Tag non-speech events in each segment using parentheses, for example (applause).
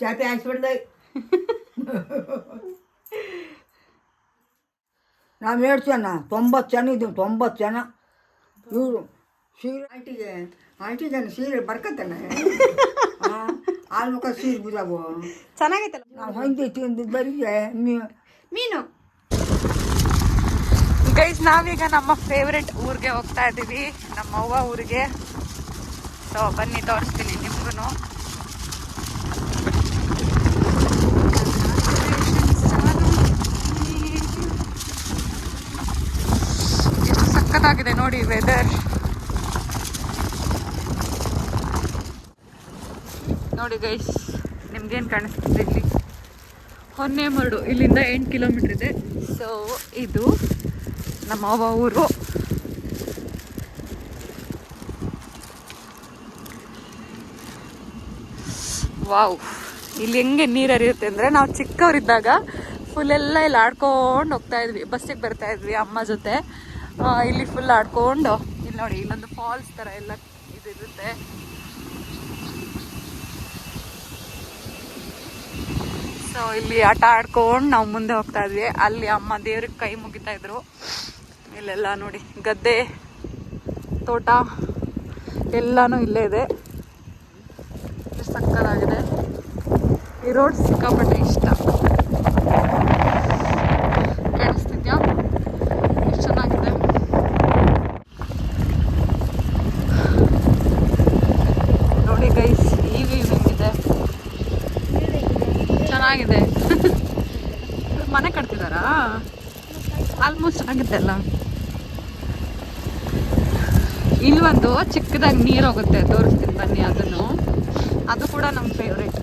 ಚಾಪೆ ಹಾಕ್ಸ್ಬಿಡ್ದೆ. ನಾವು ಎರಡು ಜನ ತೊಂಬತ್ತು ಜನ ಇದ್ದೀವಿ ತೊಂಬತ್ತು ಜನ. ಇವರು ಸೀರೆ ಆಂಟಿಗೆ ಆಂಟಿ ಜನ ಸೀರೆ ಬರ್ಕತ್ತಾನೆ ಆಲ್ ಮುಖ ಸೀರೆ ಬಿದ್ದಾವು ಚೆನ್ನಾಗೈತಲ್ಲ? ನಾವು ಹೊಂದಿ ತಿಂದು ಬರೀಗೆ ಮೀನು. ಗೈಸ್ ನಾವೀಗ ನಮ್ಮ ಫೇವ್ರೆಟ್ ಊರಿಗೆ ಹೋಗ್ತಾ ಇದ್ದೀವಿ ನಮ್ಮ ಅವ್ವ ಊರಿಗೆ. ಸೊ ಬನ್ನಿ ತೋರಿಸ್ತೀನಿ ನಿಮ್ಗೂ ಎಷ್ಟು ಸಖತ್ತಾಗಿದೆ ನೋಡಿ ವೆದರ್ ನೋಡಿ ಗೈಸ್ ನಿಮ್ಗೇನು ಕಾಣಿಸ್ತಿದೆ ಇಲ್ಲಿ? ಹೊನ್ನೆಮರಡು ಇಲ್ಲಿಂದ ಎಂಟು ಕಿಲೋಮೀಟ್ರ್ ಇದೆ. ಸೊ ಇದು ನಮ್ಮ ಅವ ಊರು. ವಾವ್ ಇಲ್ಲಿ ಹೆಂಗೆ ನೀರು ಹರಿಯುತ್ತೆ ಅಂದರೆ ನಾವು ಚಿಕ್ಕವರಿದ್ದಾಗ ಫುಲ್ ಎಲ್ಲ ಇಲ್ಲಿ ಆಡ್ಕೊಂಡು ಹೋಗ್ತಾ ಇದ್ವಿ. ಬಸ್ಸಿಗೆ ಬರ್ತಾ ಇದ್ವಿ ಅಮ್ಮ ಜೊತೆ. ಇಲ್ಲಿ ಫುಲ್ ಆಡ್ಕೊಂಡು, ಇಲ್ಲಿ ನೋಡಿ, ಇಲ್ಲೊಂದು ಫಾಲ್ಸ್ ಥರ ಎಲ್ಲ ಇದಿರುತ್ತೆ. ಸೊ ಇಲ್ಲಿ ಆಟ ಆಡ್ಕೊಂಡು ನಾವು ಮುಂದೆ ಹೋಗ್ತಾ ಇದ್ವಿ. ಅಲ್ಲಿ ಅಮ್ಮ ದೇವ್ರಿಗೆ ಕೈ ಮುಗಿತಾ ಇದ್ರು. ಇಲ್ಲೆಲ್ಲ ನೋಡಿ, ಗದ್ದೆ, ತೋಟ, ಎಲ್ಲಾನು ಇಲ್ಲೇ ಇದೆ. ಸಕ್ಕದಾಗಿದೆ ಈ ರೋಡ್ ಸಿಕ್ಕಾಪಟ್ಟೆ ಇಷ್ಟ ಕಾಣಿಸ್ತಿದ್ಯಾ ಎಷ್ಟು ಚೆನ್ನಾಗಿದೆ ನೋಡಿ ಗೈಸ್ ಈ ವ್ಯೂ ಹೆಂಗಿದೆ ಚೆನ್ನಾಗಿದೆ ಮನೆ ಕಟ್ತಿದಾರಾ ಆಲ್ಮೋಸ್ಟ್ ಆಗುತ್ತೆ ಅಲ್ಲ? ಒಂದು ಚಿಕ್ಕದಾಗಿ ನೀರು ಹೋಗುತ್ತೆ, ತೋರಿಸ್ತೀನಿ ಬನ್ನಿ ಅದನ್ನು. ಅದು ಕೂಡ ನಮ್ಮ ಫೇವ್ರೇಟ್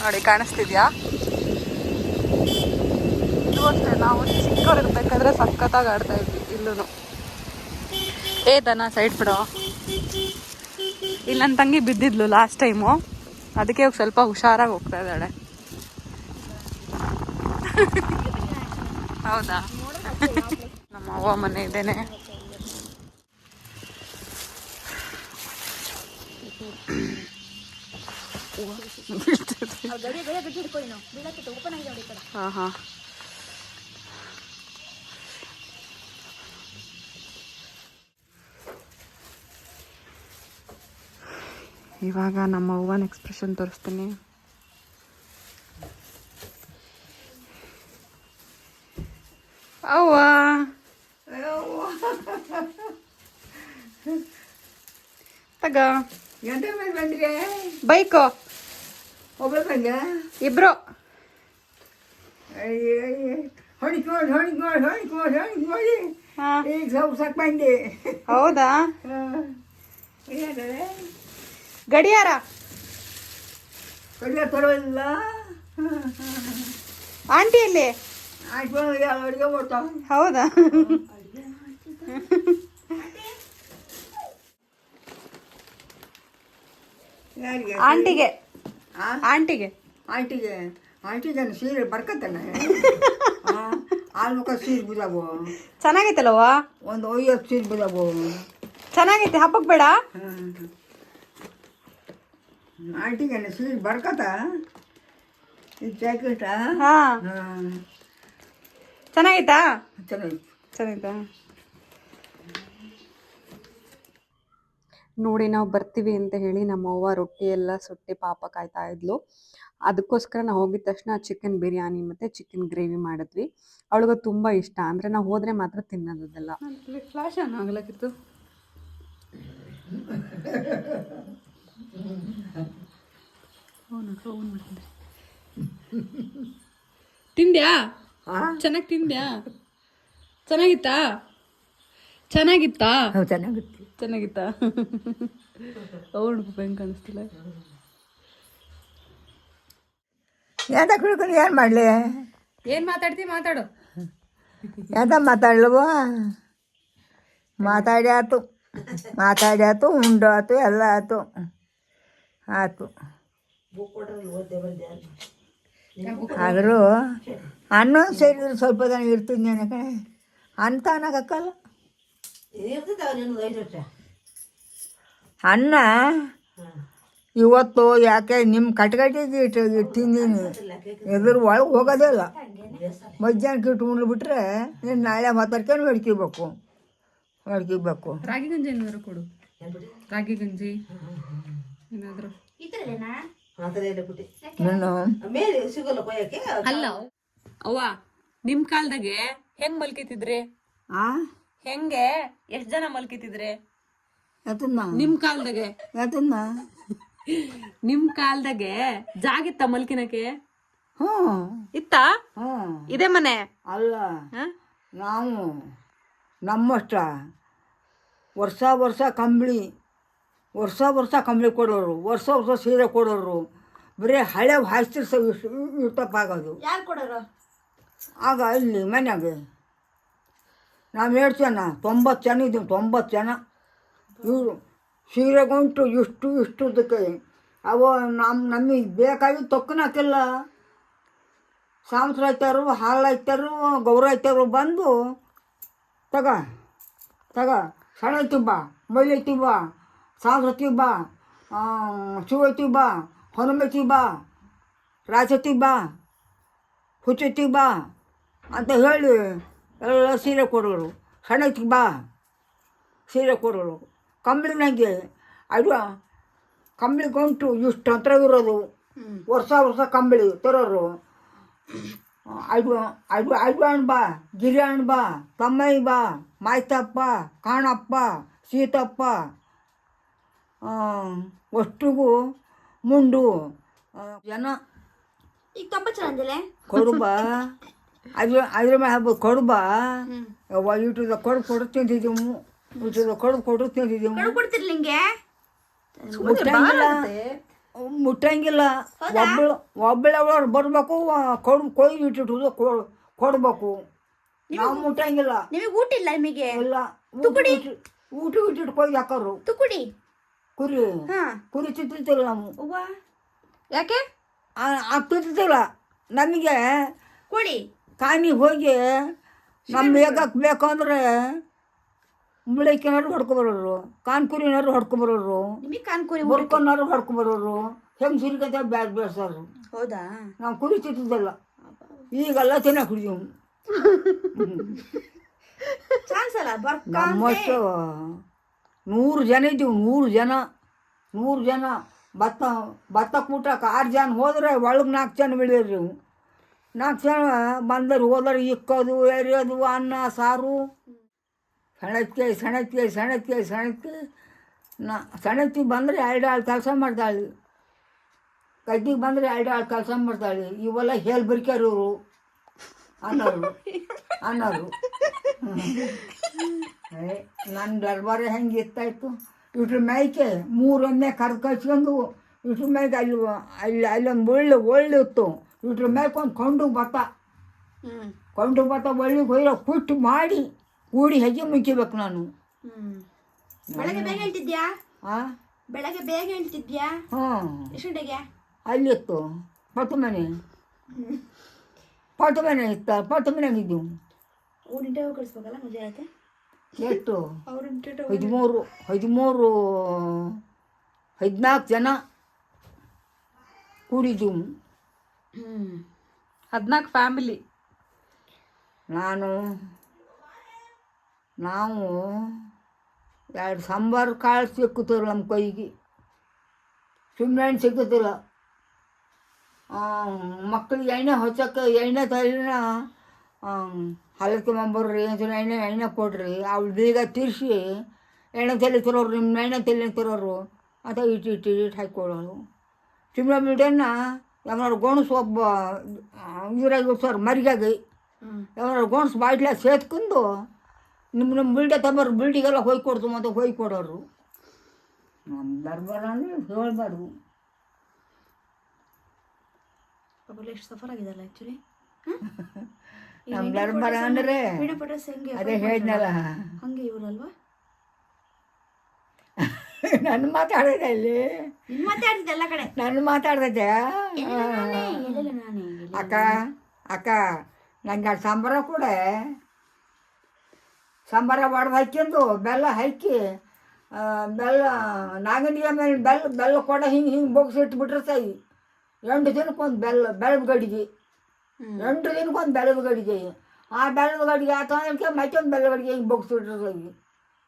ನೋಡಿ, ಕಾಣಿಸ್ತಿದ್ಯಾ? ಇದು ಅಷ್ಟೇ, ನಾವು ಚಿಕ್ಕವ್ರು ಇರ್ಬೇಕಾದ್ರೆ ಸಖತ್ತಾಗಿ ಆಡ್ತಾ ಇದ್ವಿ ಇಲ್ಲೂ ಏ, ದನ, ಸೈಡ್ ಬಿಡೋ. ಇಲ್ಲಿ ನನ್ನ ತಂಗಿ ಬಿದ್ದಿದ್ಲು ಲಾಸ್ಟ್ ಟೈಮು ಅದಕ್ಕೆ ಇವಾಗ ಸ್ವಲ್ಪ ಹುಷಾರಾಗಿ ಹೋಗ್ತಾ ಇದ್ದಾಳೆ. ಹೌದಾ? ನಮ್ಮ ಅವ್ವ ಮನೆ ಇದ್ದೇನೆ ಹಾಂ ಹಾಂ. ಇವಾಗ ನಮ್ಮ ಅವ್ವನ ಎಕ್ಸ್ಪ್ರೆಷನ್ ತೋರಿಸ್ತೀನಿ ಅವ್ವ ತಗ ಎಂತ ಮೇಲೆ ಬಂದ್ರೆ ಬೈಕು ಒಬ್ಬ ಬಂದ ಇಬ್ರು ಹೊಡಿಕೋಡ್ ಹೊಡಿಕೋಡ್ ಹೊಡಿಕೋಡ್ ಹೊಡಿಕೋಡಿ ಹಾ ಈಗ ಸೌಸಕ್ ಬಂದೆ ಹೌದಾ ಏನಾದ್ರೆ ಗಡಿಯಾರ ಪರವಾಗಿಲ್ಲ ಆಂಟಿ ಯಾವ ಅಡುಗೆ ಮಾಡ್ತಾ ಹೌದಾ? ಆಂಟಿಗೆ? ಆಂಟಿಗೆ. ಆಂಟಿಗೆ. ಆಂಟಿ ಜನ ಸೀರೆ ಬರ್ಕತ್ತಾನೆ ಆಲ್ ಮುಖ ಸೀರೆ ಚೆನ್ನಾಗೈತಲ್ಲವ್ವ? ಒಂದು ಐವತ್ತು ಸೀರೆ ಬಿದ್ದಾವು ಚೆನ್ನಾಗೈತೆ ಹಬ್ಬಕ್ಕೆ ಬೇಡ? ಆಂಟಿ ಜನ ಬರ್ಕತ? ಇದು ಜಾಕೆಟ ಹಾ. ಹಾಂ. ಚೆನ್ನಾಗೈತಾ ಚೆನ್ನಾಗಿ ಚೆನ್ನಾಗೈತಾ ನೋಡಿ ನಾವು ಬರ್ತೀವಿ ಅಂತ ಹೇಳಿ ನಮ್ಮ ಅವ್ವ ರೊಟ್ಟಿ ಎಲ್ಲ ಸುಟ್ಟಿ ಪಾಪ ಕಾಯ್ತಾ ಇದ್ಲು. ಅದಕ್ಕೋಸ್ಕರ ನಾವು ಹೋಗಿದ ತಕ್ಷಣ ಚಿಕನ್ ಬಿರಿಯಾನಿ ಮತ್ತೆ ಚಿಕನ್ ಗ್ರೇವಿ ಮಾಡಿದ್ವಿ. ಅವಳಿಗೆ ತುಂಬ ಇಷ್ಟ. ಅಂದರೆ ನಾವು ಹೋದ್ರೆ ಮಾತ್ರ ತಿನ್ನೋದಲ್ಲ ಫ್ಲಾಶ್ ಆಗ್ಲಕ್ಕಿತ್ತು (laughs) ತಿಂದ್ಯಾ? ಹಾಂ ಚೆನ್ನಾಗಿ ತಿಂದ್ಯಾ? ಚೆನ್ನಾಗಿತ್ತಾ? ಚೆನ್ನಾಗಿತ್ತಾ? ಚೆನ್ನಾಗಿತ್ತು ಚೆನ್ನಾಗುತ್ತೆ. ಚೆನ್ನಾಗಿತ್ತಾ? (laughs) ಅವಳು ಹೆಂಗೆ ಕಾಣಿಸ್ತಿಲ್ಲ. ಯಾವ್ದ ಕುಳ್ಕೊಂಡು ಏನು ಮಾಡಲಿ? ಏನು ಮಾತಾಡ್ತಿ? ಮಾತಾಡು. ಯಾತ ಮಾತಾಡ್ಲವ? ಮಾತಾಡಿ ಮಾತಾಡ್ಯಾತು ಮಾತಾಡಿ ಆತು ಉಂಡು ಆತು ಎಲ್ಲ ಆತು. ಆತು ಆದರೂ ಅನ್ನ ಸೇರಿದ್ರೆ ಸ್ವಲ್ಪ ಜನ ಇರ್ತೀನಿ ಕಣೆ. ಅಂತ ಅನ್ನೋಕ್ಕಲ್ಲ ಅನ್ನ ಇವತ್ತು ಯಾಕೆ ನಿಮ್ಮ ಕಟ್ಕಟ್ಟಿಗೆ ಇಟ್ಟು ಇಟ್ಟು ತಿಂದೀನಿ ಎದುರು ಒಳಗೆ ಹೋಗೋದೇ ಇಲ್ಲ ಮಧ್ಯಾಹ್ನಕ್ಕೆ ಇಟ್ಟು ಉಂಡ್ಬಿಟ್ರೆ ನೀನು ನಾಳೆ ಮಾತಾಡ್ಕೊಂಡು ಹೊಡ್ಕಿಬೇಕು ಹೊಡ್ಕಿಬೇಕು ರಾಗಿ ಗಂಜಿ ಏನಾದ್ರು ಕೊಡು. ರಾಗಿ ಗಂಜಿ ಏನಾದ್ರು ನೀನು ಅಲ್ಲ ಅವ್ವ ನಿಮ್ ಕಾಲ್ದಾಗೆ ಹೆಂಗ್ ಮಲ್ಕಿತಿದ್ರಿ? ಆ? ಹೆಂಗೆ ಎಷ್ಟ್ ಜನ ಮಲ್ಕಿತಿದ್ರಿ? ಅದನ್ನ ನಿಮ್ ಕಾಲ್ದಾಗೆ. ಅದನ್ನ ನಿಮ್ ಕಾಲ್ದಾಗೆ ಜಾಗಿತ್ತ ಮಲ್ಕಿನಕ್ಕೆ? ಹ್ಞೂ. ಇತ್ತ? ಹ್ಞೂ. ಇದೇ ಮನೆ? ಅಲ್ಲ? ನಾವು ನಮ್ಮಷ್ಟ ವರ್ಷ ವರ್ಷ ಕಂಬಳಿ ವರ್ಷ ವರ್ಷ ಕಂಬಳಿ ಕೊಡೋರು ವರ್ಷ ವರ್ಷ ಸೀರೆ ಕೊಡೋರು ಬರೀ ಹಳೆ ಹಾಸ್ತಿರ್ಸ ಇರ್ತಪ್ಪ ಆಗೋದು ಯಾರು ಕೊಡೋರು? ಆಗ ಇಲ್ಲಿ ಮನ್ಯಾಗ ನಾವು ಎರಡು ಜನ ತೊಂಬತ್ತು ಜನ ಇದ್ದೀವಿ ತೊಂಬತ್ತು ಜನ. ಇವರು ಸೀರೆಗುಂಟು ಇಷ್ಟು ಇಷ್ಟು ಇದಕ್ಕೆ ಅವ ನಮ್ಮ ನಮಗೆ ಬೇಕಾಗಿದ್ದು ತೊಕ್ಕನಾಕಿಲ್ಲ ಸಾಂಸ್ರೈತರು ಗೌರ ಗೌರೈತರು ಬಂದು ತಗ ತಗ ಸಣ್ಣ ಬಾ ಮೈಲಿ ಬಾ ಸಾಂಸ್ರತಿ ಬಾ ಶಿವೈತಿ ಬಾ ಹೊನಮೈತಿ ಬಾ ರಾಜತಿ ಬಾ ಹುಚ್ಚತಿ ಬಾ ಅಂತ ಹೇಳಿ ಎಲ್ಲ ಸೀರೆ ಕೊಡೋರು ಸಣ್ಣತಿಗೆ ಬಾ ಸೀರೆ ಕೊಡೋರು. ಕಂಬಳಿನಾಗೆ ಅದು ಕಂಬಳಿ ಗಂಟು ಇಷ್ಟು ಹತ್ರ ಇರೋದು. ವರ್ಷ ವರ್ಷ ಕಂಬಳಿ ತರೋರು. ಅಡು ಅಡು ಅಡು ಹಣ್ಣು ಬಾ ಗಿರಿ ಹಣ್ಣು ಬಾ ತಮ್ಮಯ್ಯ ಬಾ ಮಾಯ್ತಪ್ಪ ಕಾಣಪ್ಪ ಸೀತಪ್ಪ ಆ, ಒಟ್ಟಿಗೂ ಮುಂಡು. ಜನ ಈಗ ತುಂಬ ಅಂದಿಲ್ಲ ಕೊಡುಬ. ಅದ್ರ ಅದ್ರ ಮೇಲೆ ಕೊಡುಬ. ಯೂಟ್ಯೂಬ್ ಕೊಡ್ ಕೊಡು ಕೊಡು ತಿಂತಿದ್ದೀವು ಕೊಡ್ ಕೊಡು ಕೊಡು ತಿಂತಿದ್ದೀವು ಕಡು ಕೊಡ್ತಿರ್ಲಿ ಹಿಂಗೆ ಮುಟ್ಟಂಗಿಲ್ಲ. ಮುಟ್ಟಂಗಿಲ್ಲ. ಒಬ್ಬಳು ಒಬ್ಬಳವ್ರು ಬರಬೇಕು ಕೊಡು ಕೊಯ್ ಇಟ್ಟಿಟ್ಟು ಕೊಡ್ಬೇಕು. ನಾವು ಮುಟ್ಟಂಗಿಲ್ಲ. ನಿಮಗೆ ಊಟ ಇಲ್ಲ ನಿಮಗೆ? ಇಲ್ಲ. ಊಟ ಊಟ ಇಟ್ಟಿಟ್ಟು ಕೊಯ್ದು ಹಾಕೋರು. ತುಕುಡಿ. ಕುರಿ. ಹಾ. ಕುರಿ ತಿಂತಿಲ್ಲ ನಾವು ಅವ್ವ. ಯಾಕೆ? ಆ ತಿಂತಿದ್ದಿಲ್ಲ ನಮಗೆ ಕೊಡಿ ಕಾನಿ ಹೋಗಿ ನಮ್ಮ ಬೇಗಕ್ಕೆ ಬೇಕಂದ್ರೆ ಮುಳಕಿನಾರು ಹೊಡ್ಕೊಬರೋರು ಕಾನ್ಪುರಿನಾರು ಹೊಡ್ಕೊಬರೋರು ನಿಮಗೆ ಕಾನ್ಕುರಿ ಮುರ್ಕೊನಾರು ಹೊಡ್ಕೊಬರೋರು ಹೆಂಗೆ ಸಿರಿಕತೆ ಬ್ಯಾಗ್ ಬೆಳೆಸೋರು ಹೌದಾ? ನಾವು ಕುರಿ ತಿಂತಿದ್ದಲ್ಲ ಈಗೆಲ್ಲ ತಿನ್ನಕ್ಕೆ ಕುಡಿದೀವಿ. (laughs) ಚಾನ್ಸ್ ಅಲ್ಲ ಬರ್ಕ ನೂರು ಜನ ಇದ್ದೀವಿ, ನೂರು ಜನ. ನೂರು ಜನ. ಭತ್ತ ಭತ್ತ ಕೂಟಕ್ಕೆ ಆರು ಜನ ಹೋದ್ರೆ ಒಳಗೆ ನಾಲ್ಕು ಜನ ಬೆಳೆಯೋರು ನೀವು. ನಾಲ್ಕು ಜನ ಬಂದರು ಹೋದರೆ ಇಕ್ಕೋದು, ಎರಿಯೋದು, ಅನ್ನ, ಸಾರು. ಸಣತ್ಕೆ ಸಣತ್ಕೆ ಸಣತ್ಕೆ ಸಣತ್ಕೆ. ನಾ ಸಣತ್ತಿ ಬಂದರೆ ಎರಡು ಆಳು ಕೆಲಸ ಮಾಡ್ತಾಳೆ. ಕಡ್ಡಿಗೆ ಬಂದರೆ ಎರಡು ಆಳು ಕೆಲಸ ಮಾಡ್ತಾಳೆ. ಇವೆಲ್ಲ ಹೇಲ್ ಬರ್ಕ್ಯಾರವರು ಅನ್ನೋರು (laughs) ಅನ್ನೋರು ನನ್ನ ದರ್ಬಾರ ಹೆಂಗೆ ಇರ್ತಾಯಿತ್ತು ಇಟ್ರ ಮೈಕೆ ಮೂರೊಮ್ಮೆ ಕರ್ದು ಕಚ್ಕೊಂಡು ಇಟ್ರ ಮೇಯ್ಕೆ ಅಲ್ಲಿ ಅಲ್ಲಿ ಅಲ್ಲೊಂದು ಒಳ್ಳೆ ಒಳ್ಳೆ ಇತ್ತು ಇಟ್ರ ಮೇಯ್ಕೆ ಒಂದು ಕೊಂಡು ಬತ್ತ. ಕೊಂಡು ಬತ್ತ ಒಳ್ಳೆ ಹೋಗಿರೋ ಕುಟ್ಟು ಮಾಡಿ ಕೂಡಿ ಹೆಜ್ಜೆ ಮುಗಿಬೇಕು ನಾನು. ಬೆಳಗ್ಗೆ ಬೇಗ ಹೇಳ್ತಿದ್ಯಾ? ಹಾಂ ಬೆಳಗ್ಗೆ ಬೇಗ ಹೇಳ್ತಿದ್ಯಾ? ಹಾಂ ಎಷ್ಟು ಗಂಟೆಗೆ? ಅಲ್ಲಿತ್ತು. ಪಟ್ಟು ಮನೆ. ಪಟ್ಟು ಮೇಲೆ ಇತ್ತ ಪಟ್ಟು ಮನೆಗೆ ಇದ್ದೀವಿ ಅವ್ರು ಇಂಟರ್ವ್ಯೂ ಕಳಿಸ್ಬೇಕಲ್ಲ ಮದುವೆ ಆಯ್ತು ಎಷ್ಟು? ಹದಿಮೂರು ಹದಿಮೂರು ಹದಿನಾಲ್ಕು ಜನ ಕೂಡಿದ್ದು. ಹದಿನಾಲ್ಕು ಹದ್ನಾಲ್ಕು ಫ್ಯಾಮಿಲಿ. ನಾನು ನಾವು ಎರಡು ಸಾಂಬಾರು ಕಾಳು ಸಿಕ್ಕುತ್ತಿಲ್ಲ ನಮ್ಮ ಕೈಗೆ. ಸುಮ್ಮನೆ ಸಿಕ್ಕುತ್ತಿಲ್ಲ. ಮಕ್ಕಳಿಗೆ ಎಣ್ಣೆ ಹೊಚ್ಚಕ್ಕೆ ಎಣ್ಣೆ ತಲೆನ ಹಲಕ್ಕೆ ಮಂಬರ್ರಿ ಅಂತ ಎಣ್ಣೆ ಎಣ್ಣೆ ಕೊಡ್ರಿ ಅವ್ಳು ಬೀಗ ತಿರ್ಸಿ ಎಣ್ಣೆ ತಲೆ ತರೋರು ನಿಮ್ಮ ಎಣ್ಣೆ ತಲೆ ತರೋರು ಅಂತ ಇಟ್ಟು ಇಟ್ಟು ಇಟ್ಟು ಹಾಕ್ಕೊಳ್ಳೋರು ಸಿಮ್ಲಾ ಮೀಡಿಯನ್ನ ಯಾವ್ದಾರು ಗೋಣಸ್ ಒಬ್ಬ ಇದ್ರಾಗ ಸರ್ ಮರಿಗಾಗಿ. ಯಾವ್ದಾರು ಗೋಣಸ್ ಬಾಟ್ಲ ಸೇತ್ಕೊಂಡು ನಿಮ್ಮ ನಮ್ಮ ಬಿಲ್ಡೆ ತಗೋರು ಬಿಲ್ಡಿಗೆಲ್ಲ ಹೋಗಿ ಕೊಡ್ತು ಮತ್ತು ಹೋಗಿ ಕೊಡೋರು. ನಮ್ಮ ದರ್ಬಾರ ಅಂದರೆ ಹೇಳ್ಬಾರ್ದು. ಎಷ್ಟು ಸಫರ್ ಆಗಿದಲ್ಲ ಆ್ಯಕ್ಚುಲಿ ನಮ್ಮ ದರ್ಬಾರ ಅಂದರೆ ವಿಡಿಯೋ ಫೋಟೋಸ್ ಹೆಂಗೆ? ಅದೇ ಹೇಳಿದ್ನಲ್ಲ. ಹಂಗೆ ಇವರಲ್ವಾ? ನನ್ನ ಮಾತಾಡಿದೆ ಅಲ್ಲಿ ನಿನ್ ಮಾತಾಡ್ತಿದ್ದೆ ಎಲ್ಲ ಕಡೆ. ನಾನೇ ಅಕ್ಕ ಅಕ್ಕ ನಂಗೆ ಸಂಬರ ಸಾಂಬಾರ ಕೂಡ ಸಾಂಬಾರ ಹೊಡೆದು ಹಾಕ್ಯಂದು ಬೆಲ್ಲ ಹಾಕಿ ಬೆಲ್ಲ ನಾಗನಿಗೆ ಮೇಲೆ ಬೆಲ್ಲ ಬೆಲ್ಲ ಕೊಡ ಹಿಂಗೆ ಹಿಂಗೆ ಬೊಗ್ಸಿ ಇಟ್ಬಿಟ್ರೆ ಸೈ ಎಂಟು ದಿನಕ್ಕೊಂದು ಬೆಲ್ಲ ಬೆಳವು ಗಡಿಗೆ ಎಂಟು ದಿನಕ್ಕೊಂದು ಬೆಲ್ಲದ ಗಡಿಗೆ ಆ ಬೆಲ್ಲದ ಗಡಿಗೆ ಆ ಅದಕ್ಕೆ ಮತ್ತೊಂದು ಬೆಲ್ಲ ಗಡಿಗೆ ಹಿಂಗೆ ಬೊಗ್ಸಿಟ್ರೆ ಸೈ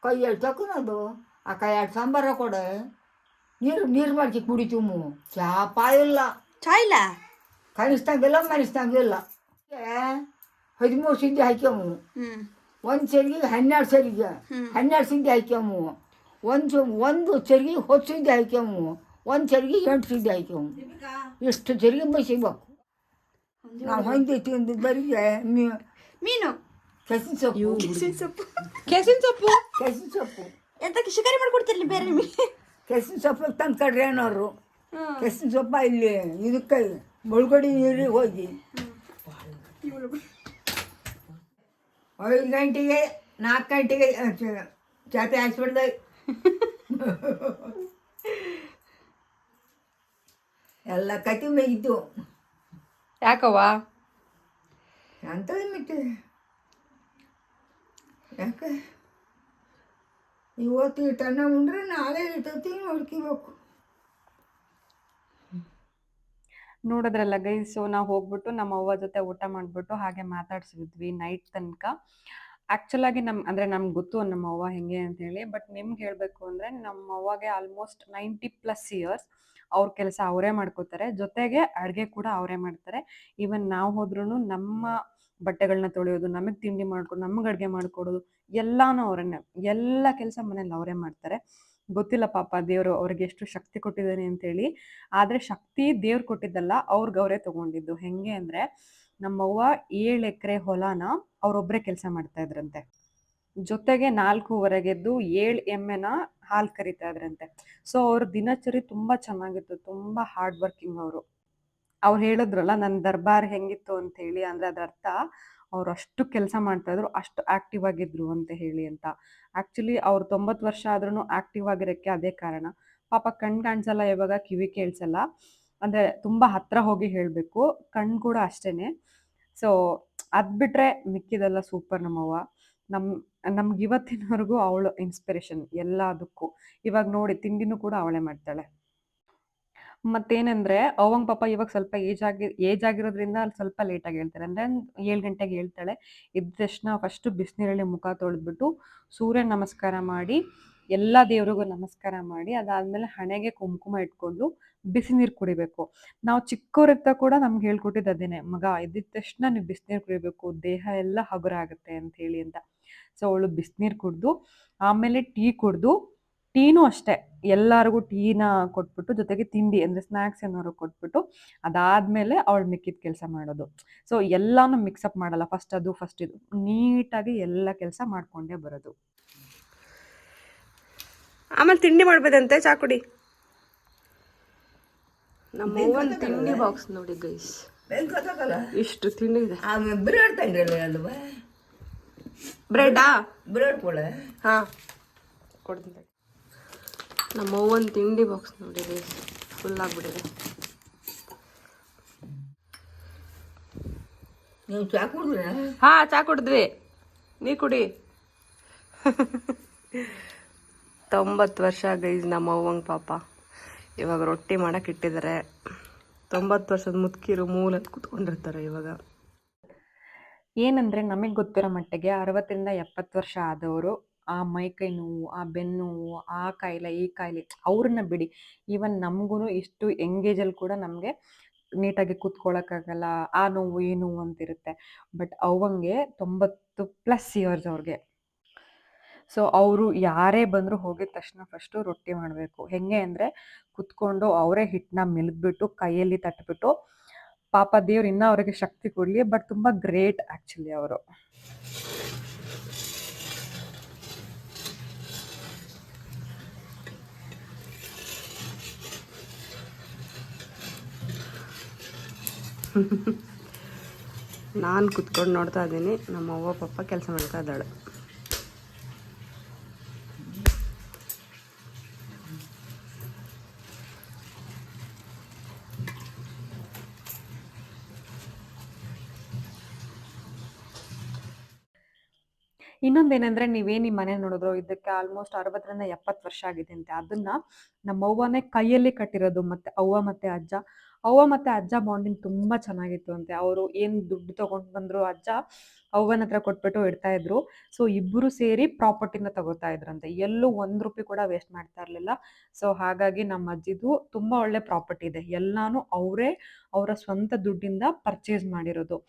ಕೈ ಎರಡು ತಕ್ಕನದು ಆ ಕೈ ಎರಡು ಸಾಂಬಾರ ಕೊಡೆ ನೀರು ನೀರು ಮಾಡ್ಸಿ ಕುಡಿತೀವಿ ಚಹಾ ಪಾ ಇಲ್ಲ. ಚಾ ಇಲ್ಲ? ಕನಿಸ್ತಂಗಿಲ್ಲ ಮನಿಸ್ತಂಗಿಲ್ಲ ಹದಿಮೂರು ಸಿದ್ಧಿ ಹಾಕ್ಯವು ಒಂದು ಚರಿಗೆ ಹನ್ನೆರಡು ಸರಿಗೆ ಹನ್ನೆರಡು ಸಿದ್ಧಿ ಹಾಕ್ಯವು ಒಂದು ಒಂದು ಸೆರಿಗೆ ಹೊತ್ತು ಸಿದ್ಧಿ ಹಾಕ್ಯವು ಒಂದು ಚರಿಗೆ ಎಂಟು ಸಿದ್ಧಿ ಹಾಕ್ಯವು ಎಷ್ಟು ಚರಿಗೆ ಬಸಿಬೇಕು ನಾವು ಹೊಂದಿ ತಿಂದು ಬರಿಗೆ ಮೀನು. ಕೆಸಿನ ಸೊಪ್ಪು. ಕೆಸಿನ ಸೊಪ್ಪು. ಕೆಸಿನ ಸೊಪ್ಪು? ಕೆಸಿನ ಸೊಪ್ಪು. ಎಂತ ಶಿಕಾರಿ ಮಾಡ್ಕೊಡ್ತಿರ್ಲಿ ಬೇರೆ ನಿಮಗೆ? ಕೆಸಿನ ಸೊಪ್ಪು ತಂದು ಕಡ್ರಿ ಅನ್ನೋರು. ಕೆಸಿನ ಸೊಪ್ಪ ಇಲ್ಲಿ ಇದಕ್ಕೆ ಮುಳುಗಡಿ ನೀರಿಗೆ ಹೋಗಿ. ಐದು ಗಂಟೆಗೆ ನಾಲ್ಕು ಗಂಟೆಗೆ ಜಾತಿ ಚ- (laughs) ಚಾಪೆ ಹಾಕ್ಸ್ಬಿಡ್ದೆ ಎಲ್ಲ ಕತಿ ಇದ್ದು. ಯಾಕವ್ವ? ಅಂಥದ್ದು ಮಿಟ್ಟು? ಯಾಕೆ? ಇವತ್ತು ಇಟ್ಟನ್ನ ಉಂಡ್ರೆ ನಾಳೆ ಇಟ್ಟತಿ ನೋಡ್ಕೋಬೇಕು ನೋಡಿದ್ರಲ್ಲ ಗೈಸು ನಾವು ಹೋಗ್ಬಿಟ್ಟು ನಮ್ಮ ಅವ್ವ ಜೊತೆ ಊಟ ಮಾಡಿಬಿಟ್ಟು ಹಾಗೆ ಮಾತಾಡ್ಸಿದ್ವಿ ನೈಟ್ ತನಕ. ಆ್ಯಕ್ಚುಲಾಗಿ ನಮ್ಮ ನಮ್ ಅಂದ್ರೆ ನಮ್ಗೆ ಗೊತ್ತು ನಮ್ಮ ಅವ್ವ ಹೆಂಗೆ ಅಂತ ಹೇಳಿ ಬಟ್ ನಿಮ್ಗೆ ಹೇಳಬೇಕು ಅಂದ್ರೆ ನಮ್ಮ ಅವ್ವಗೆ ಆಲ್ಮೋಸ್ಟ್ ನೈಂಟಿ ಪ್ಲಸ್ ಇಯರ್ಸ್ ಅವ್ರ ಕೆಲಸ ಅವರೇ ಮಾಡ್ಕೋತಾರೆ. ಜೊತೆಗೆ ಅಡುಗೆ ಕೂಡ ಅವರೇ ಮಾಡ್ತಾರೆ. ಈವನ್ ನಾವು ಹೋದ್ರೂ ನಮ್ಮ ಬಟ್ಟೆಗಳನ್ನ ತೊಳೆಯೋದು, ನಮಗೆ ತಿಂಡಿ ಮಾಡ್ಕೊಡು ನಮಗೆ ಅಡುಗೆ ಮಾಡ್ಕೊಡೋದು ಎಲ್ಲಾನು ಅವರನ್ನೇ ಎಲ್ಲ ಕೆಲಸ ಮನೇಲಿ ಅವರೇ ಮಾಡ್ತಾರೆ. ಗೊತ್ತಿಲ್ಲ ಪಾಪ ದೇವರು ಅವ್ರಿಗೆ ಎಷ್ಟು ಶಕ್ತಿ ಕೊಟ್ಟಿದ್ದಾನೆ ಅಂತೇಳಿ. ಆದ್ರೆ ಶಕ್ತಿ ದೇವ್ರು ಕೊಟ್ಟಿದ್ದಲ್ಲ, ಅವ್ರಿಗೆ ಅವರೇ ತಗೊಂಡಿದ್ದು. ಹೆಂಗೆ ಅಂದ್ರೆ, ನಮ್ಮವ್ವ ಏಳು ಎಕರೆ ಹೊಲನ ಅವರೊಬ್ಬರೇ ಕೆಲಸ ಮಾಡ್ತಾ ಇದ್ರಂತೆ. ಜೊತೆಗೆ ನಾಲ್ಕೂವರೆಗೆದ್ದು ಏಳು ಎಮ್ಮೆನ ಹಾಲು ಕರಿತಾ ಇದ್ರಂತೆ. ಸೊ ಅವ್ರ ದಿನಚರಿ ತುಂಬಾ ಚೆನ್ನಾಗಿತ್ತು, ತುಂಬಾ ಹಾರ್ಡ್ ವರ್ಕಿಂಗ್ ಅವರು. ಅವ್ರು ಹೇಳಿದ್ರಲ್ಲ ನನ್ನ ದರ್ಬಾರ್ ಹೆಂಗಿತ್ತು ಅಂತ ಹೇಳಿ, ಅಂದ್ರೆ ಅದ್ರ ಅರ್ಥ ಅವ್ರು ಅಷ್ಟು ಕೆಲಸ ಮಾಡ್ತಾ ಇದ್ರು, ಅಷ್ಟು ಆಕ್ಟಿವ್ ಆಗಿದ್ರು ಅಂತ ಹೇಳಿ ಅಂತ. ಆಕ್ಚುಲಿ ಅವ್ರು ತೊಂಬತ್ತು ವರ್ಷ ಆದ್ರೂ ಆಕ್ಟಿವ್ ಆಗಿರೋಕ್ಕೆ ಅದೇ ಕಾರಣ. ಪಾಪ ಕಣ್ಣು ಕಾಣಿಸಲ್ಲ ಇವಾಗ ಕಿವಿ ಕೇಳಿಸಲ್ಲ. ಅಂದ್ರೆ ತುಂಬಾ ಹತ್ರ ಹೋಗಿ ಹೇಳಬೇಕು ಕಣ್ಣು ಕೂಡ ಅಷ್ಟೇನೆ. ಸೊ ಅದು ಬಿಟ್ಟರೆ ಮಿಕ್ಕಿದೆಲ್ಲ ಸೂಪರ್ ನಮ್ಮವ್ವ. ನಮ್ ನಮ್ಗೆ ಇವತ್ತಿನವರೆಗೂ ಅವಳು ಇನ್ಸ್ಪಿರೇಷನ್ ಎಲ್ಲದಕ್ಕೂ. ಇವಾಗ ನೋಡಿ, ತಿಂಡಿನೂ ಕೂಡ ಅವಳೇ ಮಾಡ್ತಾಳೆ. ಮತ್ತೇನಂದ್ರೆ ಅವಂಗ್ ಪಾಪ ಇವಾಗ ಸ್ವಲ್ಪ ಏಜ್ ಆಗಿ ಏಜ್ ಆಗಿರೋದ್ರಿಂದ ಅಲ್ಲಿ ಸ್ವಲ್ಪ ಲೇಟ್ ಆಗಿ ಹೇಳ್ತಾರೆ. ಅಂದ್ರೆ ಏಳು ಗಂಟೆಗೆ ಹೇಳ್ತಾಳೆ. ಇದ್ದ ತಕ್ಷಣ ಫಸ್ಟ್ ಬಿಸಿನೀರಲ್ಲಿ ಮುಖ ತೊಳೆದ್ಬಿಟ್ಟು ಸೂರ್ಯ ನಮಸ್ಕಾರ ಮಾಡಿ ಎಲ್ಲ ದೇವರಿಗೂ ನಮಸ್ಕಾರ ಮಾಡಿ, ಅದಾದ್ಮೇಲೆ ಹಣೆಗೆ ಕುಂಕುಮ ಇಟ್ಕೊಂಡು ಬಿಸಿ ನೀರು ಕುಡಿಬೇಕು. ನಾವು ಚಿಕ್ಕವರಿದ್ದ ಕೂಡ ನಮ್ಗೆ ಹೇಳ್ಕೊಟ್ಟಿದ್ದು ಅದೇನೆ, ಮಗ, ಇದ್ದಿದ ತಕ್ಷಣ ನೀವು ಬಿಸಿನೀರು ಕುಡಿಬೇಕು, ದೇಹ ಎಲ್ಲ ಹಗುರ ಆಗುತ್ತೆ ಅಂತ ಹೇಳಿ ಅಂತ. ಸೊ, ಅವಳು ಬಿಸಿನೀರು ಕುಡಿದು, ಆಮೇಲೆ ಟೀ ಕುಡಿದು, ಟೀನೂ ಅಷ್ಟೇ, ಎಲ್ಲರಿಗೂ ಟೀನ ಕೊಟ್ಬಿಟ್ಟು, ಜೊತೆಗೆ ತಿಂಡಿ, ಅಂದರೆ ಸ್ನಾಕ್ಸ್ ಏನಾದ್ರು ಕೊಟ್ಬಿಟ್ಟು, ಅದಾದ್ಮೇಲೆ ಅವಳು ಮಿಕ್ಕಿದ ಕೆಲಸ ಮಾಡೋದು. ಸೊ, ಎಲ್ಲಾನು ಮಿಕ್ಸಪ್ ಮಾಡಲ್ಲ, ಫಸ್ಟ್ ಅದು, ಫಸ್ಟ್ ಇದು, ನೀಟಾಗಿ ಎಲ್ಲ ಕೆಲಸ ಮಾಡ್ಕೊಂಡೇ ಬರೋದು. ಆಮೇಲೆ ತಿಂಡಿ ಮಾಡ್ಬೋದಂತೆ ಚಾ ಕುಡಿ. ನಮ್ಮ ತಿಂಡಿ ಬಾಕ್ಸ್ ನೋಡಿ ಗೈಸ್ ಇಷ್ಟು ತಿಂಡಿ ಇದೆ. ಆಮೇಲೆ ಬ್ರೆಡ್ ತಂದಿರಲ್ಲ ಅಲ್ವಾ? ಬ್ರೆಡಾ ಬ್ರೆಡ್ ಕೊಡ. ಹಾ. ಕೊಡ್ತೀನಿ ನಮ್ಮ ಒಂದು ತಿಂಡಿ ಬಾಕ್ಸ್ ನೋಡಿ ಗೈಸ್ ಫುಲ್ ಆಗ್ಬಿಟ್ಟಿದೆ. ನೀವು ಚಾ ಕುಡಿದ್ರೆ? ಹಾ ಚಾ ಕುಡಿದ್ವಿ. ನೀ ಕುಡಿ. (laughs) ತೊಂಬತ್ತು ವರ್ಷ ಗೈಸ್ ನಮ್ಮ ಅವ್ವಂಗೆ ಪಾಪ. ಇವಾಗ ರೊಟ್ಟಿ ಮಾಡಕ್ಕೆ ಇಟ್ಟಿದ್ದಾರೆ ತೊಂಬತ್ತು ವರ್ಷದ ಮುದುಕಿರು ಮೂಲಲ್ಲಿ ಕುತ್ಕೊಂಡಿರ್ತಾರೆ ಇವಾಗ. ಏನಂದರೆ ನಮಗೆ ಗೊತ್ತಿರೋ ಮಟ್ಟಿಗೆ ಅರವತ್ತರಿಂದ ಎಪ್ಪತ್ತು ವರ್ಷ ಆದವರು ಆ ಮೈಕೈ ನೋವು, ಆ ಬೆನ್ನು ನೋವು, ಆ ಕಾಯಿಲೆ, ಈ ಕಾಯಿಲೆ, ಅವ್ರನ್ನ ಬಿಡಿ. ಈವನ್ ನಮಗೂ ಇಷ್ಟು ಎಂಗೇಜಲ್ಲಿ ಕೂಡ ನಮಗೆ ನೀಟಾಗಿ ಕೂತ್ಕೊಳ್ಳೋಕ್ಕಾಗಲ್ಲ ಆ ನೋವು, ಈ ನೋವು ಅಂತಿರುತ್ತೆ. ಬಟ್ ಅವಂಗೆ ತೊಂಬತ್ತು ಪ್ಲಸ್ ಇಯರ್ಸ್ ಅವ್ರಿಗೆ. ಸೊ, ಅವರು ಯಾರೇ ಬಂದರೂ ಹೋಗಿದ ತಕ್ಷಣ ಫಸ್ಟು ರೊಟ್ಟಿ ಮಾಡಬೇಕು. ಹೆಂಗೆ ಅಂದರೆ ಕುತ್ಕೊಂಡು ಅವರೇ ಹಿಟ್ಟನ್ನ ಮಿಲ್ಕ್ಬಿಟ್ಟು ಕೈಯಲ್ಲಿ ತಟ್ಬಿಟ್ಟು, ಪಾಪ ದೇವ್ರು ಇನ್ನೂ ಅವರಿಗೆ ಶಕ್ತಿ ಕೊಡಲಿ, ಬಟ್ ತುಂಬ ಗ್ರೇಟ್ ಆ್ಯಕ್ಚುಲಿ ಅವರು. (laughs) ನಾನು ಕುತ್ಕೊಂಡು ನೋಡ್ತಾ ಇದ್ದೀನಿ. ನಮ್ಮ ಅವ್ವ ಪಪ್ಪ ಕೆಲಸ ಮಾಡ್ತಾ ಇದ್ದಾಳೆ. ಇನ್ನೊಂದೇನೆಂದ್ರೆ ನೀವೇನ್ ಈ ಮನೆ ನೋಡಿದ್ರು ಇದಕ್ಕೆ ಆಲ್ಮೋಸ್ಟ್ ಅರವತ್ತರಿಂದ ಎಪ್ಪತ್ತು ವರ್ಷ ಆಗಿದೆ ಅಂತೆ ಅದನ್ನ ನಮ್ಮ ಅವ್ವನೇ ಕೈಯಲ್ಲಿ ಕಟ್ಟಿರೋದು ಮತ್ತೆ ಅವ್ವ ಮತ್ತೆ ಅಜ್ಜ. ಅವ್ವ ಮತ್ತೆ ಅಜ್ಜ ಬಾಂಡಿಂಗ್ ತುಂಬಾ ಚೆನ್ನಾಗಿತ್ತು ಅಂತೆ. ಅವರು ಏನ್ ದುಡ್ಡು ತಗೊಂಡ್ ಬಂದ್ರು ಅಜ್ಜ ಅವ್ವನ ಹತ್ರ ಕೊಟ್ಬಿಟ್ಟು ಇಡ್ತಾ ಇದ್ರು. ಸೊ ಇಬ್ಬರು ಸೇರಿ ಪ್ರಾಪರ್ಟಿನ ತಗೋತಾ ಇದ್ರಂತೆ ಎಲ್ಲೂ ಒಂದ್ ರೂಪಾಯಿ ಕೂಡ ವೇಸ್ಟ್ ಮಾಡ್ತಾ ಇರ್ಲಿಲ್ಲ. ಸೊ ಹಾಗಾಗಿ ನಮ್ಮ ಅಜ್ಜಿದು ತುಂಬಾ ಒಳ್ಳೆ ಪ್ರಾಪರ್ಟಿ ಇದೆ. ಎಲ್ಲಾನು ಅವರೇ ಅವರ ಸ್ವಂತ ದುಡ್ಡಿಂದ ಪರ್ಚೇಸ್ ಮಾಡಿರೋದು.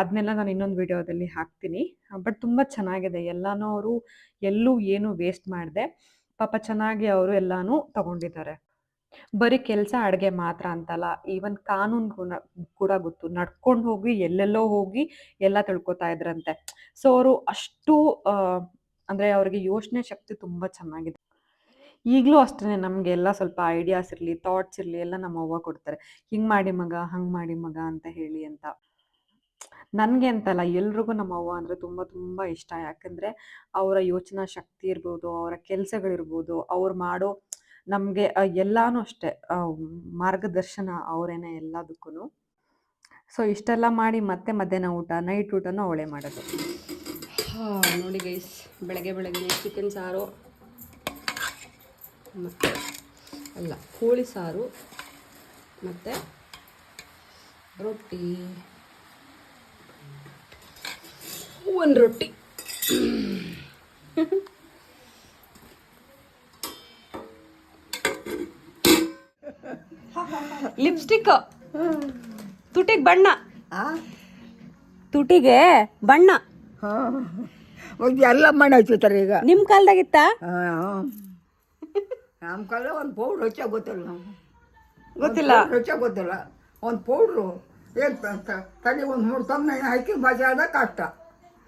ಅದನ್ನೆಲ್ಲ ನಾನು ಇನ್ನೊಂದು ವಿಡಿಯೋದಲ್ಲಿ ಹಾಕ್ತೀನಿ. ಬಟ್ ತುಂಬ ಚೆನ್ನಾಗಿದೆ. ಎಲ್ಲಾನು ಅವರು ಎಲ್ಲೂ ಏನು ವೇಸ್ಟ್ ಮಾಡಿದೆ. ಪಾಪ ಚೆನ್ನಾಗಿ ಅವರು ಎಲ್ಲಾನು ತಗೊಂಡಿದ್ದಾರೆ. ಬರೀ ಕೆಲಸ ಅಡುಗೆ ಮಾತ್ರ ಅಂತಲ್ಲ. ಈವನ್ ಕಾನೂನು ಕೂಡ ಕೂಡ ಗೊತ್ತು. ನಡ್ಕೊಂಡು ಹೋಗಿ, ಎಲ್ಲೆಲ್ಲೋ ಹೋಗಿ ಎಲ್ಲ ತಿಳ್ಕೊತಾ ಇದ್ರಂತೆ. ಸೊ ಅವರು ಅಷ್ಟು ಅಂದ್ರೆ ಅವರಿಗೆ ಯೋಚನೆ ಶಕ್ತಿ ತುಂಬ ಚೆನ್ನಾಗಿದೆ. ಈಗಲೂ ಅಷ್ಟೇ ನಮಗೆಲ್ಲ ಸ್ವಲ್ಪ ಐಡಿಯಾಸ್ ಇರಲಿ ಥಾಟ್ಸ್ ಇರಲಿ, ಎಲ್ಲ ನಮ್ಮ ಅವ್ವ ಕೊಡ್ತಾರೆ. ಹಿಂಗೆ ಮಾಡಿ ಮಗ, ಹಂಗೆ ಮಾಡಿ ಮಗ ಅಂತ ಹೇಳಿ ಅಂತ. ನನಗೆ ಅಂತಲ್ಲ ಎಲ್ರಿಗೂ ನಮ್ಮ ಅವ್ವ ಅಂದರೆ ತುಂಬ ತುಂಬ ಇಷ್ಟ. ಯಾಕಂದ್ರೆ ಅವರ ಯೋಚನಾ ಶಕ್ತಿ ಇರ್ಬೋದು, ಅವರ ಕೆಲಸಗಳಿರ್ಬೋದು, ಅವ್ರು ಮಾಡೋ ನಮಗೆ ಎಲ್ಲಾನು ಅಷ್ಟೇ ಮಾರ್ಗದರ್ಶನ ಅವರೇನೆ ಎಲ್ಲದಕ್ಕೂ ಸೊ, ಇಷ್ಟೆಲ್ಲ ಮಾಡಿ ಮತ್ತೆ ಮಧ್ಯಾಹ್ನ ಊಟ, ನೈಟ್ ಊಟನೂ ಅವಳೆ ಮಾಡೋದು. ನೋಡಿ ಗೈಸ್ ಬೆಳಗ್ಗೆ ಬೆಳಗ್ಗೆ ಚಿಕನ್ ಸಾರು ಮತ್ತು ಅಲ್ಲ, ಕೋಳಿ ಸಾರು ಮತ್ತು ರೊಟ್ಟಿ. ಒಂದು ರೊಟ್ಟಿ. ಲಿಪ್ಸ್ಟಿಕ್. ತುಟಿಗೆ ಬಣ್ಣ. ತುಟಿಗೆ ಬಣ್ಣ. ಹಾಂ. ಎಲ್ಲ ಮಣ್ಣ ಹಚ್ಚಿರ್ತಾರೆ ಈಗ. ನಿಮ್ಮ ಕಾಲದಾಗಿತ್ತ? ಹಾಂ ನಮ್ಮ ಕಾಲ ಒಂದು ಪೌಡ್ರ್ ಹಚ್ಚ ಗೊತ್ತಿಲ್ಲ ಗೊತ್ತಿಲ್ಲ. ಹಚ್ಚ ಗೊತ್ತಿಲ್ಲ. ಒಂದು ಪೌಡ್ರು ಏನು ತಲೆ ಒಂದು ಮೂರು ತಮ್ಮ ಹಾಕಿ ಬಜಾದ ಕಷ್ಟ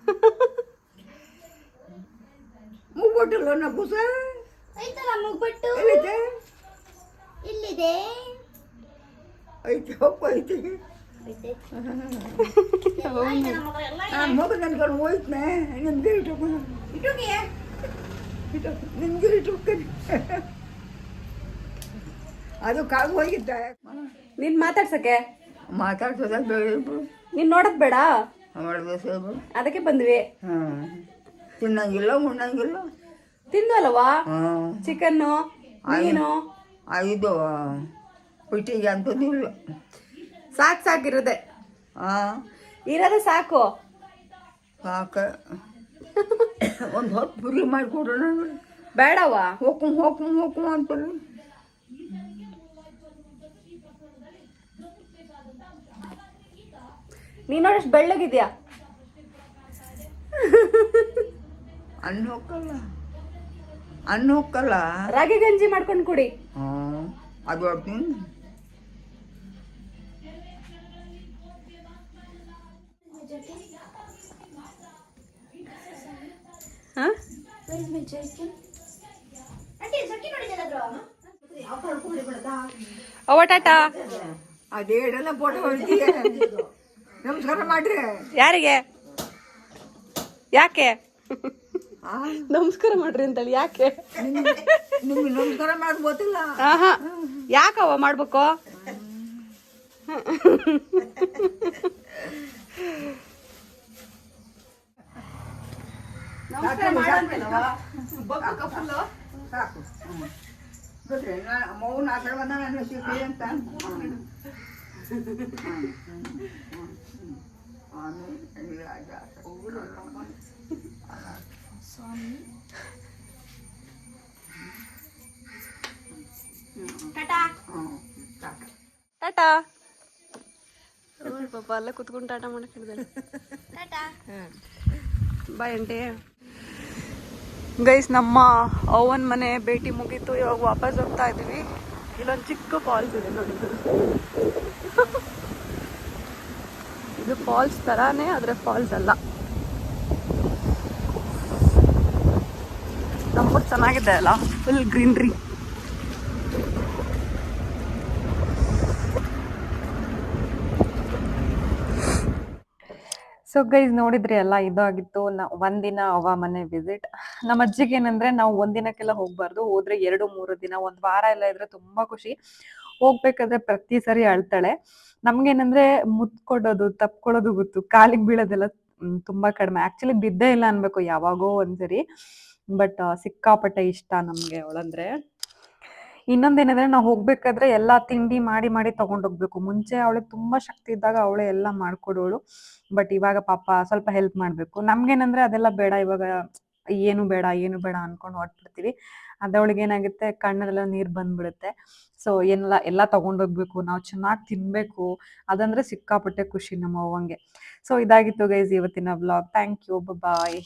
(laughs) ಮುಗ್ಬಿಟ್ಟಿಲ್ಲ ನಾ ಕುಸ? ಐತಲ್ಲ ಮುಗ್ಬಿಟ್ಟು? ಎಲ್ಲಿದೆ ಇಲ್ಲಿದೆ. ಐತೆ ಹೋಗು ಐತೆ. ಮಗ ನನ್ಕೊಂಡು ಹೋಯ್ತನೆ. ನಿಮ್ಗೆ ಇಟ್ಕೊಂಡು. ನಿಮ್ಗೆ ಇಟ್ಕೊಂಡು ಅದು ಕಾಲು ಹೋಗಿದ್ದೆ. ನೀನು ಮಾತಾಡ್ಸಕ್ಕೆ? ಮಾತಾಡ್ಸೋದ ನೀನ್ ನೋಡಕ್ ಬೇಡ? ಅದಕ್ಕೆ ಬಂದ್ವಿ. ಹಾಂ ತಿನ್ನಂಗಿಲ್ಲ ಉಣ್ಣಂಗಿಲ್ಲ. ತಿಂದಲ್ವಾ ಚಿಕನ್ ಚಿಕನ್ನು ಮೀನು? ಇದು ಪುಟ್ಟಿಗೆ ಇಲ್ಲ. ಸಾಕ್ ಸಾಕಿರೋದೆ ಹಾಂ ಇರೋದೇ ಸಾಕು. ಸಾಕ. (coughs) ಒಂದು ಹೊತ್ತು ಪುರಿ ಮಾಡಿಕೊಡೋಣ. ಬೇಡವಾ ಹೋಕು ಹೋಕು ಹೋಕು ಅಂತಾರೆ ನೀನ್ ನೋಡಷ್ಟು ಬೆಳ್ಳಗಿದ್ಯಾ? ಅನ್ನ ಹೋಗಲ್ಲ ಅನ್ನ ಹೋಗಲ್ಲ ರಾಗಿ ಗಂಜಿ ಮಾಡ್ಕೊಂಡು ಕುಡಿ. ಅದು ಅವ್ವ ಟಾಟಾ ಅದೇಡೆಲ್ಲ ಫೋಟೋ ಹೊಡ್ತೀಯ? ನಮಸ್ಕಾರ ಮಾಡ್ರಿ. ಯಾರಿಗೆ? ಯಾಕೆ? ನಮಸ್ಕಾರ ಮಾಡ್ರಿ ಅಂತೇಳಿ ಯಾಕೆ? ನಿಮ್ಗೆ ನಮಸ್ಕಾರ ಮಾಡ್ಬೋದಿಲ್ಲ ಗೊತ್ತಿಲ್ಲ. ಆಹಾ. ಯಾಕವ್ವ ಮಾಡ್ಬೇಕು? ಸಾಕು. ಗೊತ್ತ್ರಿ, ನಾ- ಮೌನ ಆ ಕಡೆ ಬಂದ ನಾನು ಅಂತ ಈ ರಾಜ. ಸಾಕು. ಟಾಟಾ ನೋಡಿ ಪಾಪ ಅಲ್ಲೇ ಕುತ್ಕೊಂಡು ಟಾಟಾ ಮಾಡಕ್ ಹಿಡ್ದಾಳೆ ಬಾಯ್ ಅಂಟಿ ಗೈಸ್ ನಮ್ಮ ಅವನ ಮನೆ ಭೇಟಿ ಮುಗೀತು. ಇವಾಗ ವಾಪಸ್ ಹೋಗ್ತಾ ಇದ್ದೀವಿ. ಇಲ್ಲೊಂದು ಚಿಕ್ಕ ಫಾಲ್ಸ್ ಇದೆ ನೋಡಿ. ಇದು ಫಾಲ್ಸ್ ತರಾನೇ ಆದ್ರೆ ಫಾಲ್ಸ್ ಅಲ್ಲ. ನಮ್ಮೂರು ಚೆನ್ನಾಗಿದೆ ಅಲ್ಲ ಫುಲ್ ಗ್ರೀನ್ರಿ ಸೊ ಗೈಸ್ ನೋಡಿದ್ರಿ ಅಲ್ಲ ಇದಾಗಿತ್ತು ಒಂದಿನ ಅವ ಮನೆ ವಿಸಿಟ್ ನಮ್ಮ ಅಜ್ಜಿಗೆ ಏನಂದ್ರೆ ನಾವು ಒಂದಿನಕ್ಕೆಲ್ಲ ಹೋಗ್ಬಾರ್ದು, ಹೋದ್ರೆ ಎರಡು ಮೂರು ದಿನ, ಒಂದ್ ವಾರ ಎಲ್ಲ ಇದ್ರೆ ತುಂಬಾ ಖುಷಿ. ಹೋಗ್ಬೇಕಾದ್ರೆ ಪ್ರತಿ ಸರಿ ಅಳ್ತಾಳೆ. ನಮ್ಗೇನಂದ್ರೆ ಮುತ್ ಕೊಡೋದು ತಪ್ಕೊಳೋದು ಗೊತ್ತು. ಕಾಲಿಗೆ ಬೀಳೋದೆಲ್ಲ ತುಂಬಾ ಕಡಿಮೆ. ಆಕ್ಚುಲಿ ಬಿದ್ದೇ ಇಲ್ಲ ಅನ್ಬೇಕು, ಯಾವಾಗೋ ಒಂದ್ಸರಿ. ಬಟ್ ಸಿಕ್ಕಾಪಟ್ಟೆ ಇಷ್ಟ ನಮ್ಗೆ ಅವಳಂದ್ರೆ. ಇನ್ನೊಂದೇನಂದ್ರೆ ನಾವು ಹೋಗ್ಬೇಕಾದ್ರೆ ಎಲ್ಲಾ ತಿಂಡಿ ಮಾಡಿ ಮಾಡಿ ತಗೊಂಡೋಗ್ಬೇಕು. ಮುಂಚೆ ಅವಳಿಗೆ ತುಂಬಾ ಶಕ್ತಿ ಇದ್ದಾಗ ಅವಳೇ ಎಲ್ಲ ಮಾಡ್ಕೊಡೋಳು. ಬಟ್ ಇವಾಗ ಪಾಪ ಸ್ವಲ್ಪ ಹೆಲ್ಪ್ ಮಾಡ್ಬೇಕು. ನಮ್ಗೇನಂದ್ರೆ ಅದೆಲ್ಲ ಬೇಡ, ಇವಾಗ ಏನು ಬೇಡ ಏನು ಬೇಡ ಅನ್ಕೊಂಡು ಹೊರಟ್ಬಿಡ್ತೀವಿ. ಅದವಳಿಗೆ ಏನಾಗುತ್ತೆ ಕಣ್ಣಲ್ಲೆಲ್ಲ ನೀರ್ ಬಂದ್ಬಿಡುತ್ತೆ. ಸೊ, ಎಲ್ಲ ಎಲ್ಲ ತಗೊಂಡೋಗ್ಬೇಕು, ನಾವು ಚೆನ್ನಾಗಿ ತಿನ್ಬೇಕು, ಅದಂದ್ರೆ ಸಿಕ್ಕಾಪಟ್ಟೆ ಖುಷಿ ನಮ್ಮ ಅವ್ವಂಗೆ. ಸೊ, ಇದಾಗಿತ್ತು ಗೈಸ್ ಇವತ್ತಿನ ಬ್ಲಾಗ್ ಥ್ಯಾಂಕ್ ಯು ಬಾಯ್